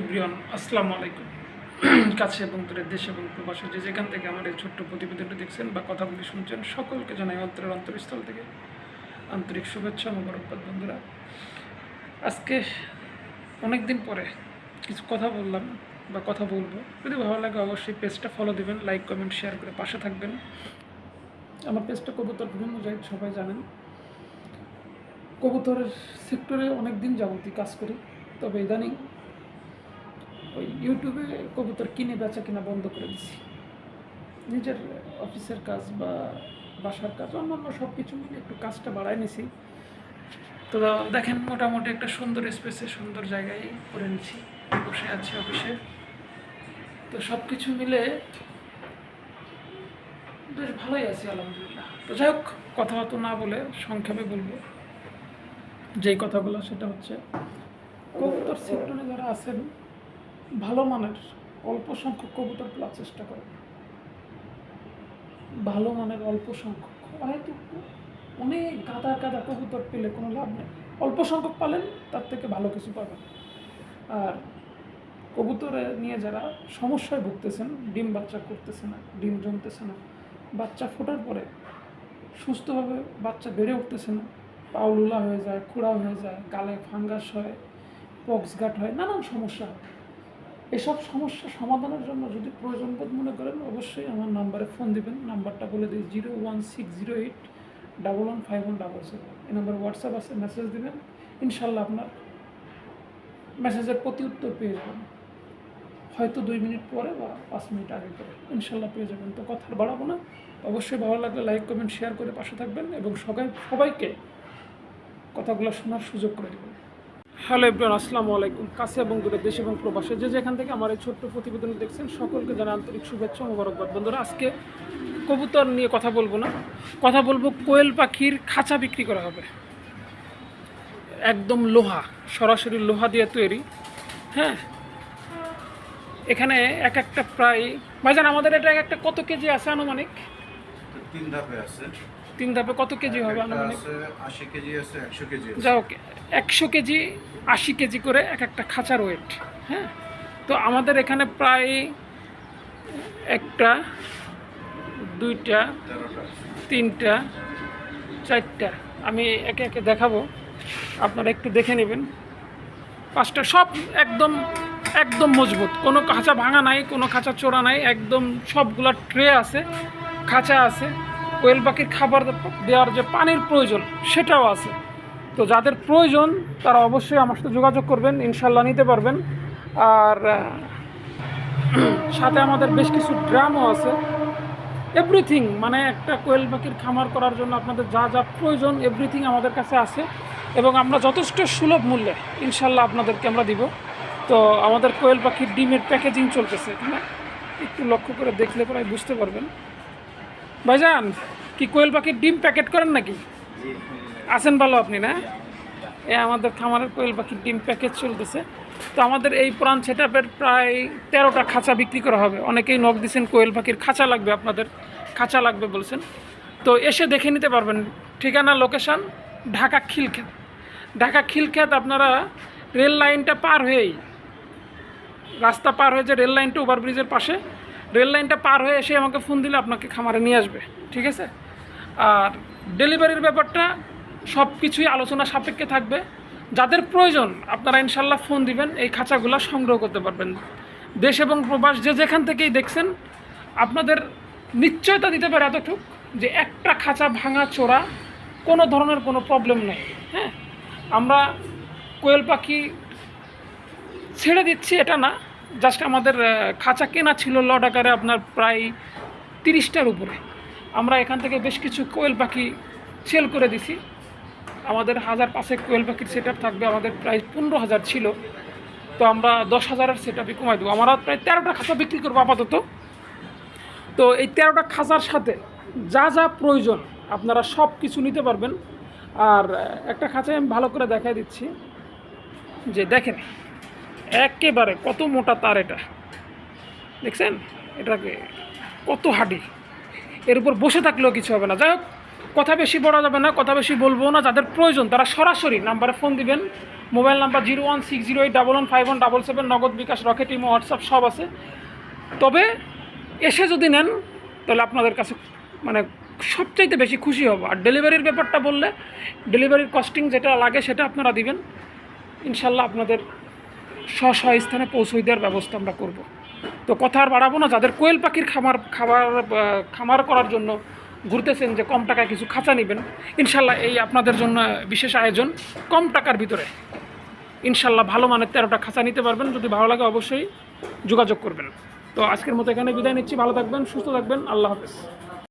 Everyone, আসসালামু আলাইকুম। কাছে এবং দূরের দেশ এবং প্রবাসী যে যেখান থেকে আমার এই ছোট্ট প্রতিবেদনটি দেখছেন বা কথাগুলি শুনছেন, সকলকে জানাই অন্তরের অন্তরস্থল থেকে আন্তরিক শুভেচ্ছা, মোবারকবাদ, বন্ধুরা। আজকে অনেক দিন পরে কিছু কথা বললাম বা কথা বলব। যদি ভালো লাগে অবশ্যই পেজটা ফলো দিবেন লাইক কমেন্ট শেয়ার করে পাশে থাকবেন। আমার পেজটা কবুতর ভূমি মুজাহিদ সবাই জানেন। কবুতরের সেক্টরে অনেক দিন যাবতই কাজ করি, তবে ইদানিং ওই ইউটিউবে কবুতর কিনে, বেচা কিনা বন্ধ করে দিছি। নিজের অফিসের কাজ বা বাসার কাজ, অন্যান্য সব কিছু মিলে একটু কাজটা বাড়ায় নিছি। তো দেখেন, মোটামুটি একটা সুন্দর স্পেসে সুন্দর জায়গায় করে নিছি, বসে আছি অফিসে। তো সব কিছু মিলে বেশ ভালোই আছি, আলহামদুলিল্লাহ। তো যাই হোক কথাবার্তা না বলে সংক্ষেপে বলব। যেই কথাগুলো, সেটা হচ্ছে, কবুতর সেক্টরে যারা আছেন ভালো মানের, অল্প সংখ্যক কবুতর পাওয়ার চেষ্টা করেন ভালো মানের, অল্প সংখ্যক। হয়তো অনেক গাদা গাদা কবুতর পেলে কোনো লাভ নেই। অল্প সংখ্যক পালেন, তার থেকে ভালো কিছু পাবেন। আর কবুতরে নিয়ে যারা সমস্যায় ভুগতেছেন, ডিম বাচ্চা করতেছে না, ডিম জমতেছে না, বাচ্চা ফোটার পরে সুস্থভাবে বাচ্চা বেড়ে উঠতেছে না, পাউলুলা হয়ে যায় খুঁড়া হয়ে যায়, গালে ফাঙ্গাস হয় পক্সগাট হয়, নানান সমস্যা হয়। এসব সমস্যা সমাধানের জন্য যদি প্রয়োজন বোধ মনে করেন, অবশ্যই আমার নাম্বারে ফোন দিবেন। নাম্বারটা বলে দিই, zero one six zero eight double one five one double seven. এই নাম্বারে হোয়াটসঅ্যাপ আছে, মেসেজ দেবেন। ইনশাল্লাহ আপনার মেসেজের প্রতি উত্তর পেয়ে যাবেন। হয়তো দুই মিনিট পরে বা পাঁচ মিনিট আগে করে। ইনশাল্লাহ পেয়ে যাবেন। তো কথা বাড়াবো না। অবশ্যই ভালো লাগলে লাইক, কমেন্ট, শেয়ার করে পাশে থাকবেন এবং সবাই সবাইকে কথাগুলো শোনার সুযোগ করে দেবেন। হ্যালো এভরিওয়ান আসসালামু আলাইকুম। কাছে এবং দূরে দেশ এবং প্রবাসে যে যেখান থেকে আমার এই ছোট্ট প্রতিবেদন দেখছেন সকলকে জানা আন্তরিক শুভেচ্ছা মোবারকবাদ। বন্ধুরা আজকে কবুতর নিয়ে কথা বলব না। কথা বলব কোয়েল পাখির খাঁচা বিক্রি করা হবে। একদম লোহা সরাসরি লোহা দিয়ে তৈরি। হ্যাঁ এখানে এক একটা প্রায় ভাইজান আমাদের এটা এক একটা কত কেজি আছে আনুমানিক? তিন ধাপে আছে। তিন ধাপে কত কেজি হবে আনুমানিক? আছে আশি কেজি আছে একশো কেজি হোক একশো কেজি আশি কেজি করে এক একটা খাঁচার ওয়েট হ্যাঁ? তো আমাদের এখানে প্রায় একটা, দুইটা, তিনটা, চারটা। আমি একে একে দেখাবো। আপনারা একটু দেখে নেবেন। পাঁচটা সব একদম একদম মজবুত। কোনো খাঁচা ভাঙা নাই, কোনো খাঁচা চোরা নাই, একদম সবগুলা ট্রে আছে, খাঁচা আছে। কোয়েল পাখির খাবার দেওয়ার যে পানির প্রয়োজন, সেটাও আছে। তো যাদের প্রয়োজন, তারা অবশ্যই আমার সাথে যোগাযোগ করবেন, ইনশাল্লাহ নিতে পারবেন। আর, সাথে আমাদের বেশ কিছু ড্রামও আছে। এভরিথিং মানে একটা কোয়েল পাখির খামার করার জন্য আপনাদের যা যা প্রয়োজন এভরিথিং আমাদের কাছে আছে। এবং আমরা যথেষ্ট সুলভ মূল্যে ইনশাল্লাহ আপনাদেরকে আমরা দিব। তো আমাদের কোয়েল পাখির ডিমের প্যাকেজিং চলতেছে এখানে একটু লক্ষ্য করে দেখলে প্রায় বুঝতে পারবেন। ভাইজান, কি কোয়েল পাখির ডিম প্যাকেট করেন নাকি? আছেন ভালো আপনি, না? এ আমাদের খামারের কোয়েল পাখির ডিম প্যাকেজ চলতেছে। তো আমাদের এই প্রাণ সেটআপের প্রায় তেরোটা খাঁচা বিক্রি করা হবে। অনেকেই নখ দিচ্ছেন কোয়েল পাখির খাঁচা লাগবে আপনাদের, খাঁচা লাগবে বলছেন। তো এসে দেখে নিতে পারবেন, ঠিকানা লোকেশান ঢাকা খিলক্ষেত। ঢাকা খিলক্ষেত আপনারা রেল লাইনটা পার হয়েই, রাস্তা পার হয়ে যে রেল লাইনটা ওভারব্রিজের পাশে রেল লাইনটা পার হয়ে এসে আমাকে ফোন দিলে আপনাকে খামারে নিয়ে আসবে, ঠিক আছে? আর ডেলিভারির ব্যাপারটা সব কিছুই আলোচনা সাপেক্ষে থাকবে। যাদের প্রয়োজন, আপনারা ইনশাল্লাহ ফোন দিবেন, এই খাঁচাগুলো সংগ্রহ করতে পারবেন। দেশ এবং প্রবাস যে যেখান থেকেই দেখছেন, আপনাদের নিশ্চয়তা দিতে পারে এতটুক যে একটা খাঁচা ভাঙা চোরা কোনো ধরনের কোনো প্রবলেম নেই হ্যাঁ? আমরা কোয়েল পাখি ছেড়ে দিচ্ছি, এটা না। জাস্ট আমাদের খাঁচা কেনা ছিল লড আকারে আপনার প্রায় তিরিশটার উপরে। আমরা এখান থেকে বেশ কিছু কোয়েল পাখি সেল করে দিছি। আমাদের হাজার পাঁচেক কোয়েল পাখির সেট থাকবে, আমাদের প্রায় পনেরো হাজার ছিল। তো আমরা দশ হাজারের সেট আপই কমাই দেবো। আমরা প্রায় তেরোটা খাঁচা বিক্রি করব আপাতত। তো এই তেরোটা খাঁচার সাথে যা যা প্রয়োজন আপনারা সব কিছু নিতে পারবেন। আর একটা খাঁচায় আমি ভালো করে দেখাই দিচ্ছি। যে দেখেন, একেবারে কত মোটা তার এটা। দেখছেন? এটাকে কত হাডি এর উপর বসে থাকলেও কিছু হবে না। যাই হোক কথা বেশি বলা যাবে না, কথা বেশি বলব না, যাদের প্রয়োজন তারা সরাসরি নাম্বারে ফোন দিবেন। Mobile number zero one six zero eight double one five one double seven Nagad bKash Rocket imo, WhatsApp সব আছে। তবে এসে যদি নেন, তাহলে আপনাদের কাছে মানে সবচাইতে বেশি খুশি হব। আর ডেলিভারির ব্যাপারটা বললে, ডেলিভারির কস্টিং যেটা লাগে সেটা আপনারা দিবেন। ইনশাল্লাহ আপনাদের স্ব স্থানে পৌঁছে দেওয়ার ব্যবস্থা আমরা করব। তো কথা আর বাড়াবো না, যাদের কোয়েল পাখির খামার, খাবার খামার করার জন্য ঘুরতেছেন যে কম টাকায় কিছু খাঁচা নেবেন, ইনশাল্লাহ এই আপনাদের জন্য বিশেষ আয়োজন কম টাকার ভিতরে। ইনশাল্লাহ ভালো মানের তেরোটা খাঁচা নিতে পারবেন, যদি ভালো লাগে অবশ্যই যোগাযোগ করবেন। তো আজকের মতো এখানে বিদায় নিচ্ছি, ভালো থাকবেন, সুস্থ থাকবেন, আল্লাহ হাফেজ।